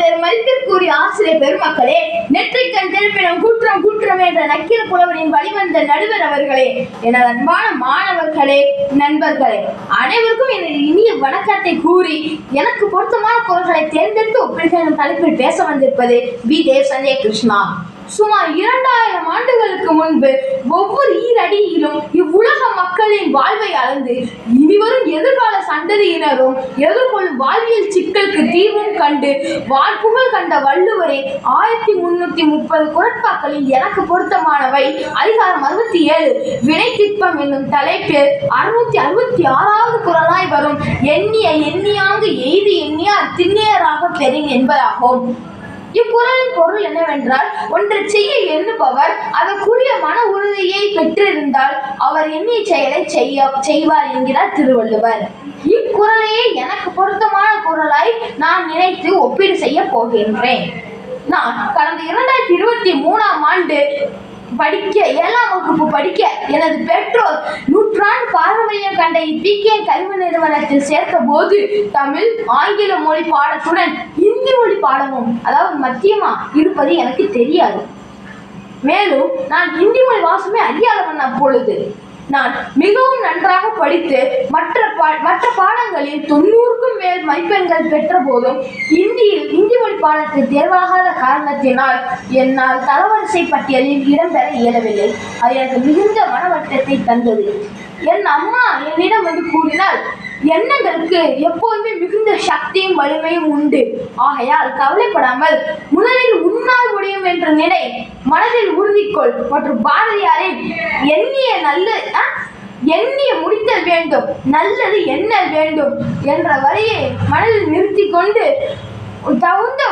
பெருமதிப்பிற்குரிய ஆசிரியர் பெருமக்களே நெற்றிக்கண் திருப்பினம் குற்றம் குற்றம் என்ற நக்கீர புலவரின் வழிவந்த நடுவர் அவர்களே எனது அன்பான மாணவர்களே நண்பர்களே அனைவருக்கும் எனது இனிய வணக்கத்தை கூறி எனக்கு பொருத்தமான குரல்களை தேர்ந்தெடுத்து ஒப்பிடுகிற எனும் தலைப்பில் பேச வந்திருப்பது வி. தேவ் சஞ்சய் கிருஷ்ணா சுமார் இரண்டாயிரம் ஆண்டுகளுக்கு முன்பு ஒவ்வொரு ஈரடியிலும் இவ்வுலக மக்களின் வாழ்வை அளந்து இனிவரும் எதிர்கால சந்ததியினரும் எதிர்கொள்ளும் வாழ்வியல் சிக்கலுக்கு தீர்வும் கண்டு வாழ்ப்புகள் கண்ட வள்ளுவரே ஆயிரத்தி முன்னூத்தி முப்பது குரட்பாக்களில் எனக்கு பொருத்தமானவை. அதிகாரம் அறுபத்தி ஏழு. வினை திட்பம் என்னும் தலைப்பில் அறுநூத்தி அறுபத்தி ஆறாவது குரலாய் வரும். எண்ணிய எண்ணியாங்கு எய்து எண்ணியார் திண்ணியராக பெறும் என்பதாகும். இக்குறளின் பொருள் என்னவென்றால் ஒன்றை செய்ய எண்ணுபவர் அதற்குரிய மன உறுதியை பெற்றிருந்தால் அவர் எண்ணிய செயலை செய்ய செய்வார் என்கிறார் திருவள்ளுவர். இக்குறளையே எனக்கு பொருத்தமான குரலாய் நான் நினைத்து ஒப்பீடு செய்ய போகின்றேன். நான் கடந்த இரண்டாயிரத்தி இருபத்தி மூணாம் ஆண்டு படிக்க ஏழாம் வகுப்பு படிக்க எனது பெற்றோர் நூற்றி பாரம்பரியம் கண்ட இப்பிகே கல்வி நிறுவனத்தில் சேர்த்த போது தமிழ் ஆங்கில மொழி பாடத்துடன் இந்தி மொழி பாடமும் அதாவது மத்தியமா இருப்பது எனக்கு தெரியாது. மேலும் நான் இந்தி மொழி வாசமே அறியாதவன் அப்பொழுது நான் மிகவும் நன்றாக படித்து மற்ற பா மற்ற பாடங்களில் தொண்ணூறுக்கும் மேல் மதிப்பெண்கள் பெற்ற போதும் இந்தியில் இந்தி மொழி பாடத்தில் தேர்வாகாத காரணத்தினால் என்னால் தரவரிசை பட்டியலில் இடம்பெற இயலவில்லை. அது எனக்கு மிகுந்த மனவட்டத்தை தந்தது. என் அம்மா என்னிடம் வந்து கூறினால் எண்ணங்களுக்கு எப்போதுமே மிகுந்த சக்தியும் வலிமையும் உண்டு. ஆகையால் கவலைப்படாமல் முதலில் உன்னால் முடியும் என்ற நிலை மனதில் உறுதிக்கொள் மற்றும் பாரதியாரின் எண்ணிய நல்ல எண்ணிய முடித்தல் வேண்டும் நல்லது என்ன வேண்டும் என்ற வரியை மனதில் நிறுத்தி கொண்டு தகுந்த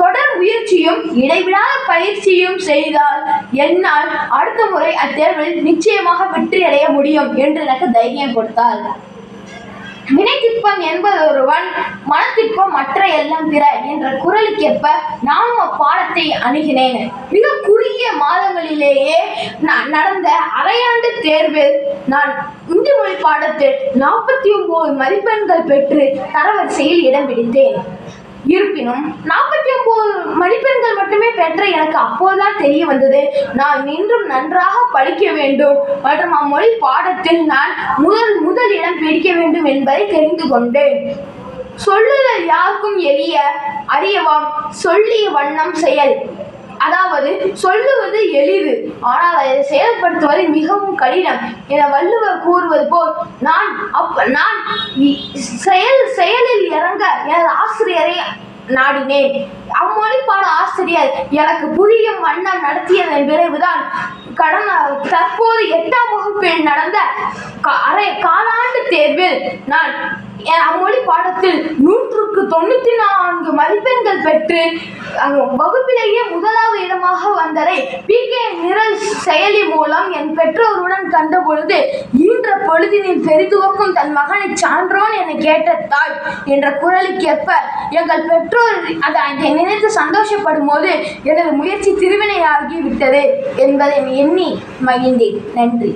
தொடர் முயற்சியும் இடைவிடாத பயிற்சியும் செய்தால் என்னால் அடுத்த முறை அத்தேர்வில் நிச்சயமாக வெற்றி அடைய முடியும் என்று எனக்கு தைரியம் கொடுத்தார் வினைத்திற்பம் என்பது ஒருவன் மனத்திற்பம் மற்ற எல்லாம் பிற என்ற குரலுக்கேற்ப நானும் அப்பாடத்தை அணுகினேன். மிக குறுகிய மாதங்களிலேயே நடந்த அரையாண்டு தேர்வில் நான் இந்தி மொழி பாடத்தில் நாற்பத்தி ஒன்பது மதிப்பெண்கள் பெற்று தரவரிசையில் இடம் பிடித்தேன். இருப்பினும் நாற்பத்தி ஒன்பது மதிப்பெண்கள் மட்டுமே பெற்ற எனக்கு அப்போதுதான் தெரிய வந்தது. நான் இன்றும் நன்றாக படிக்க வேண்டும். மற்றும் அம்மொழி பாடத்தில் நான் முதல் முதல் இடம் பிடிக்க வேண்டும் என்பதை தெரிந்து கொண்டேன். சொல்லுதல் யாருக்கும் எளிய அறியவாம் சொல்லிய வண்ணம் செயல். அதாவது சொல்லுவது எளிது. ஆனால் அதை செயல்படுத்துவது மிகவும் கடினம். என வள்ளுவர் கூறுவது போல் நான் அப்ப நான் இ- செயல் இறங்க எனது ஆசிரியரை நாடினேன். அம்மொழிப்பாட ஆசிரியர் எனக்கு புரியும் வண்ணம் நடத்தியதன் விளைவுதான் கடந்த தற்போது எட்டாம் வகுப்பில் நடந்த கா- அரை காலாண்டு தேர்வில் நான் என் அம்மொழி பாடத்தில் நூற்றுக்கு தொண்ணூற்றி நான்கு மதிப்பெண்கள் பெற்று வகுப்பிலேயே முதலாவது என்பதை பி பிகே நிரல் செயலி மூலம் என் பெற்றோருடன் கண்ட பொழுது ஈன்ற பொழுதினில் பெரிதுவக்கும் தன் மகனை சான்றோன் என கேட்ட தாய் என்ற குரலுக்கேற்ப எங்கள் பெற்றோர் அதை அதை நினைத்து சந்தோஷப்படும் போது எனது முயற்சி திருவினையாகி விட்டது என்பதை எண்ணி மகிழ்ந்தேன். நன்றி.